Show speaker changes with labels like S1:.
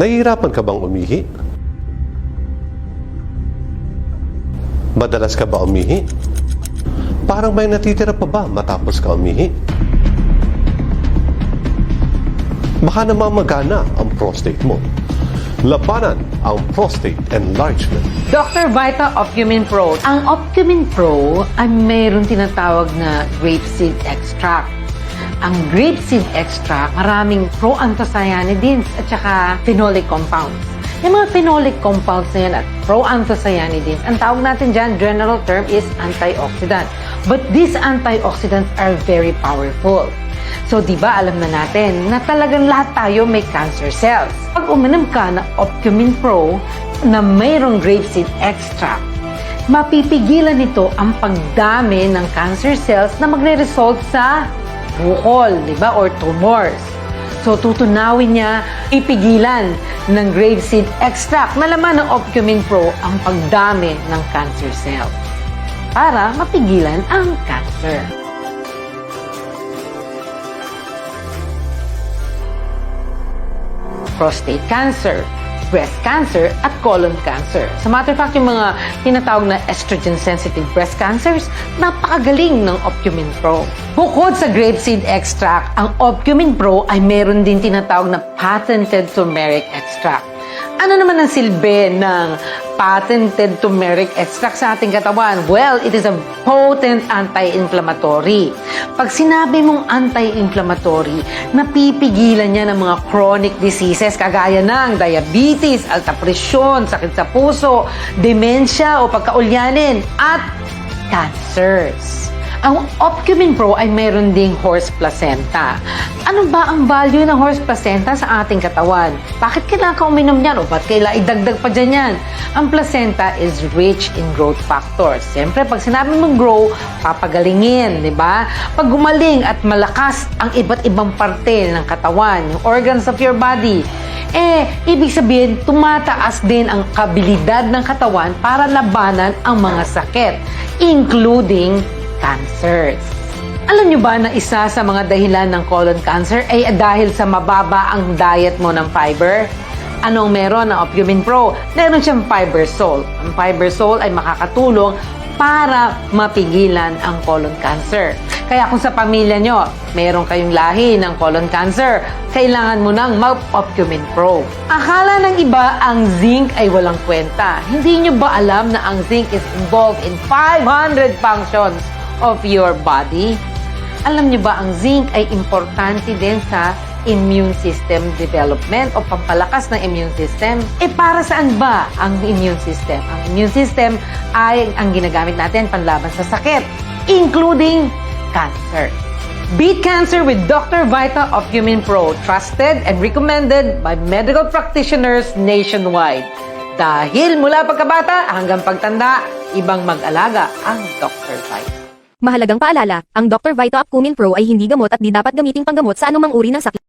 S1: Nahihirapan ka bang umihi? Madalas ka ba umihi? Parang may natitira pa ba matapos ka umihi? Baka namamagana ang prostate mo. Labanan ang prostate enlargement.
S2: Dr. Vita Opcumin Pro. Ang Opcumin Pro ay mayroon tinatawag na grapeseed extract. Ang grapeseed extract, maraming pro-anthocyanidins at saka phenolic compounds. Yung mga phenolic compounds na yan at pro-anthocyanidins, ang tawag natin dyan, general term is antioxidant. But these antioxidants are very powerful. So, di ba alam na natin na talagang lahat tayo may cancer cells. Pag uminom ka ng Opcumin Pro na mayroong grapeseed extract, mapipigilan nito ang pagdami ng cancer cells na magre-result sa bukol, di ba, or tumors. So, tutunawin niya, ipigilan ng grapeseed extract na laman ng Opcumin Pro ang pagdami ng cancer cells para mapigilan ang cancer. prostate cancer, breast cancer, at colon cancer. Sa matter of fact, yung mga tinatawag na estrogen-sensitive breast cancers, napakagaling ng Opcumin Pro. Bukod sa grapeseed extract, ang Opcumin Pro ay meron din tinatawag na patented turmeric extract. Ano naman ang silbi ng patented turmeric extract sa ating katawan? Well, it is a potent anti-inflammatory. Pag sinabi mong anti-inflammatory, napipigilan niya ng mga chronic diseases kagaya ng diabetes, alta presyon, sakit sa puso, dementia o pagkaulyanin, at cancers. Ang Opcumin Pro ay meron ding horse placenta. Ano ba ang value ng horse placenta sa ating katawan? Bakit kailangan ka uminom niyan? O ba't kailangan idagdag pa dyan yan? Ang placenta is rich in growth factors. Siyempre, pag sinabi mong grow, papagalingin, di ba? Pag gumaling at malakas ang iba't ibang parte ng katawan, yung organs of your body, eh, ibig sabihin, tumataas din ang kabilidad ng katawan para labanan ang mga sakit, including cancers. Alam nyo ba na isa sa mga dahilan ng colon cancer ay dahil sa mababa ang diet mo ng fiber? Anong meron ng Opcumin Pro? Meron siyang fiber salt. Ang fiber salt ay makakatulong para mapigilan ang colon cancer. Kaya kung sa pamilya nyo, meron kayong lahi ng colon cancer, kailangan mo ng mag-Opcumin Pro. Akala ng iba ang zinc ay walang kwenta. Hindi nyo ba alam na ang zinc is involved in 500 functions of your body? Alam niyo ba ang zinc ay importante din sa immune system development o pampalakas ng immune system? Eh para saan ba ang immune system? Ang immune system ay ang ginagamit natin panlaban sa sakit, including cancer. Beat cancer with Dr. Vita Opcumin Pro, trusted and recommended by medical practitioners nationwide. Dahil mula pagkabata hanggang pagtanda, ibang mag-alaga ang Dr. Vita.
S3: Mahalagang paalala, ang Dr. Vita Upcumin Pro ay hindi gamot at di dapat gamiting panggamot sa anumang uri ng sakit.